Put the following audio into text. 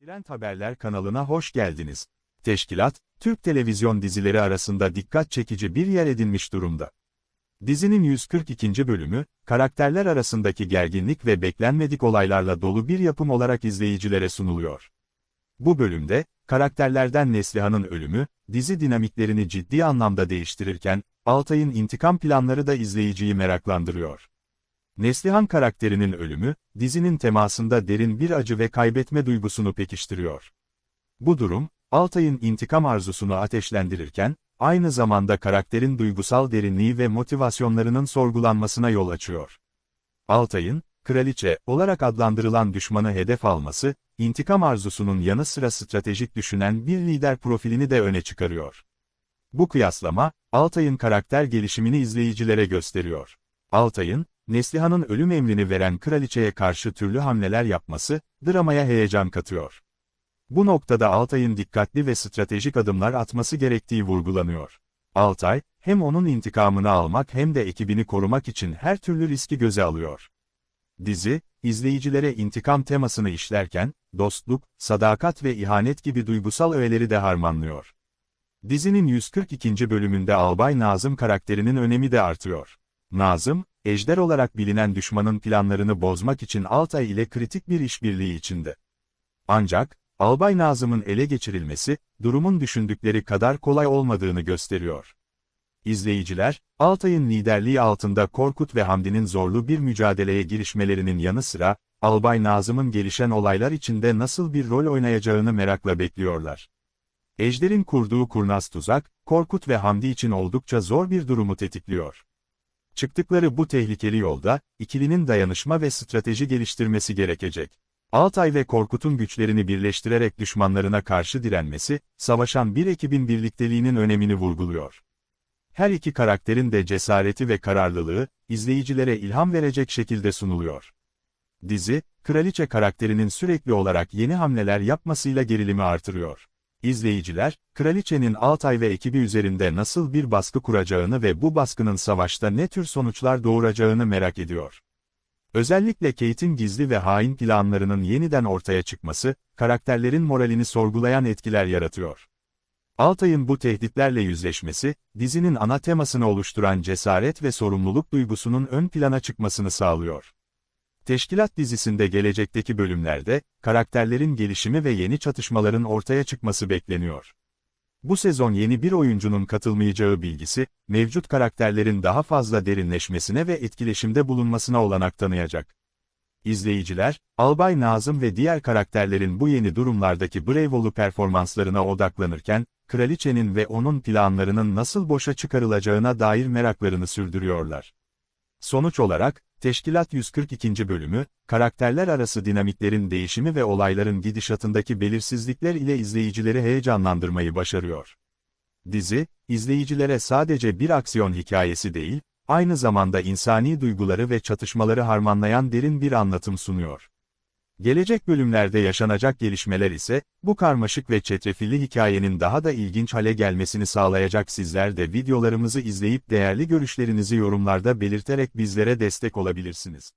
Trend Haberler kanalına hoş geldiniz. Teşkilat, Türk televizyon dizileri arasında dikkat çekici bir yer edinmiş durumda. Dizinin 142. bölümü, karakterler arasındaki gerginlik ve beklenmedik olaylarla dolu bir yapım olarak izleyicilere sunuluyor. Bu bölümde, karakterlerden Neslihan'ın ölümü, dizi dinamiklerini ciddi anlamda değiştirirken, Altay'ın intikam planları da izleyiciyi meraklandırıyor. Neslihan karakterinin ölümü, dizinin temasında derin bir acı ve kaybetme duygusunu pekiştiriyor. Bu durum, Altay'ın intikam arzusunu ateşlendirirken, aynı zamanda karakterin duygusal derinliği ve motivasyonlarının sorgulanmasına yol açıyor. Altay'ın, kraliçe olarak adlandırılan düşmanı hedef alması, intikam arzusunun yanı sıra stratejik düşünen bir lider profilini de öne çıkarıyor. Bu kıyaslama, Altay'ın karakter gelişimini izleyicilere gösteriyor. Altay'ın, Neslihan'ın ölüm emrini veren kraliçeye karşı türlü hamleler yapması, dramaya heyecan katıyor. Bu noktada Altay'ın dikkatli ve stratejik adımlar atması gerektiği vurgulanıyor. Altay, hem onun intikamını almak hem de ekibini korumak için her türlü riski göze alıyor. Dizi, izleyicilere intikam temasını işlerken, dostluk, sadakat ve ihanet gibi duygusal öğeleri de harmanlıyor. Dizinin 142. bölümünde Albay Nazım karakterinin önemi de artıyor. Nazım, Ejder olarak bilinen düşmanın planlarını bozmak için Altay ile kritik bir işbirliği içinde. Ancak, Albay Nazım'ın ele geçirilmesi, durumun düşündükleri kadar kolay olmadığını gösteriyor. İzleyiciler, Altay'ın liderliği altında Korkut ve Hamdi'nin zorlu bir mücadeleye girişmelerinin yanı sıra, Albay Nazım'ın gelişen olaylar içinde nasıl bir rol oynayacağını merakla bekliyorlar. Ejder'in kurduğu kurnaz tuzak, Korkut ve Hamdi için oldukça zor bir durumu tetikliyor. Çıktıkları bu tehlikeli yolda, ikilinin dayanışma ve strateji geliştirmesi gerekecek. Altay ve Korkut'un güçlerini birleştirerek düşmanlarına karşı direnmesi, savaşan bir ekibin birlikteliğinin önemini vurguluyor. Her iki karakterin de cesareti ve kararlılığı, izleyicilere ilham verecek şekilde sunuluyor. Dizi, kraliçe karakterinin sürekli olarak yeni hamleler yapmasıyla gerilimi artırıyor. İzleyiciler, kraliçenin Altay ve ekibi üzerinde nasıl bir baskı kuracağını ve bu baskının savaşta ne tür sonuçlar doğuracağını merak ediyor. Özellikle Kate'in gizli ve hain planlarının yeniden ortaya çıkması, karakterlerin moralini sorgulayan etkiler yaratıyor. Altay'ın bu tehditlerle yüzleşmesi, dizinin ana temasını oluşturan cesaret ve sorumluluk duygusunun ön plana çıkmasını sağlıyor. Teşkilat dizisinde gelecekteki bölümlerde, karakterlerin gelişimi ve yeni çatışmaların ortaya çıkması bekleniyor. Bu sezon yeni bir oyuncunun katılmayacağı bilgisi, mevcut karakterlerin daha fazla derinleşmesine ve etkileşimde bulunmasına olanak tanıyacak. İzleyiciler, Albay Nazım ve diğer karakterlerin bu yeni durumlardaki Bravo'lu performanslarına odaklanırken, kraliçenin ve onun planlarının nasıl boşa çıkarılacağına dair meraklarını sürdürüyorlar. Sonuç olarak, Teşkilat 142. bölümü, karakterler arası dinamiklerin değişimi ve olayların gidişatındaki belirsizlikler ile izleyicileri heyecanlandırmayı başarıyor. Dizi, izleyicilere sadece bir aksiyon hikayesi değil, aynı zamanda insani duyguları ve çatışmaları harmanlayan derin bir anlatım sunuyor. Gelecek bölümlerde yaşanacak gelişmeler ise, bu karmaşık ve çetrefilli hikayenin daha da ilginç hale gelmesini sağlayacak sizler de videolarımızı izleyip değerli görüşlerinizi yorumlarda belirterek bizlere destek olabilirsiniz.